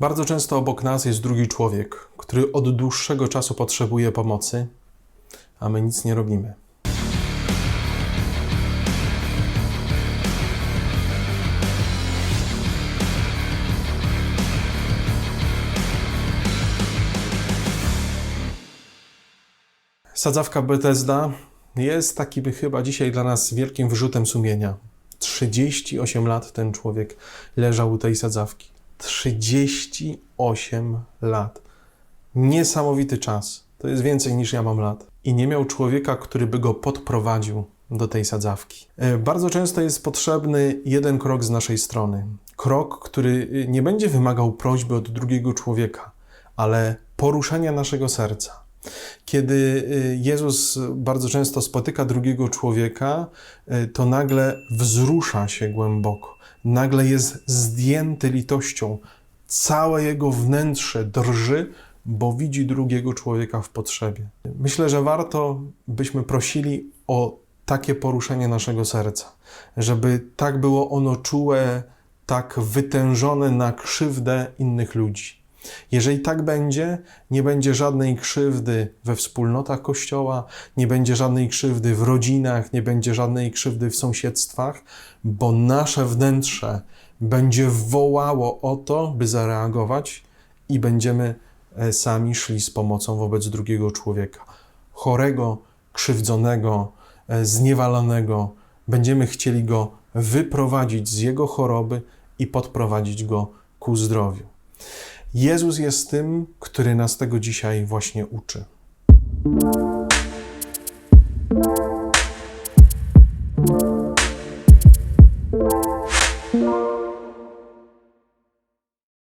Bardzo często obok nas jest drugi człowiek, który od dłuższego czasu potrzebuje pomocy, a my nic nie robimy. Sadzawka Bethesda jest taki by chyba dzisiaj dla nas wielkim wyrzutem sumienia. 38 lat ten człowiek leżał u tej sadzawki. 38 lat. Niesamowity czas. To jest więcej niż ja mam lat. I nie miał człowieka, który by go podprowadził do tej sadzawki. E, Bardzo często jest potrzebny jeden krok z naszej strony. Krok, który y, nie będzie wymagał prośby od drugiego człowieka, ale poruszenia naszego serca. Kiedy y, Jezus bardzo często spotyka drugiego człowieka, y, to nagle wzrusza się głęboko, nagle jest zdjęty litością. Całe jego wnętrze drży, bo widzi drugiego człowieka w potrzebie. Myślę, że warto byśmy prosili o takie poruszenie naszego serca, żeby tak było ono czułe, tak wytężone na krzywdę innych ludzi. Jeżeli tak będzie, nie będzie żadnej krzywdy we wspólnotach Kościoła, nie będzie żadnej krzywdy w rodzinach, nie będzie żadnej krzywdy w sąsiedztwach, bo nasze wnętrze będzie wołało o to, by zareagować i będziemy e, sami szli z pomocą wobec drugiego człowieka. Chorego, krzywdzonego, e, zniewalonego. Będziemy chcieli go wyprowadzić z jego choroby i podprowadzić go ku zdrowiu. Jezus jest tym, który nas tego dzisiaj właśnie uczy.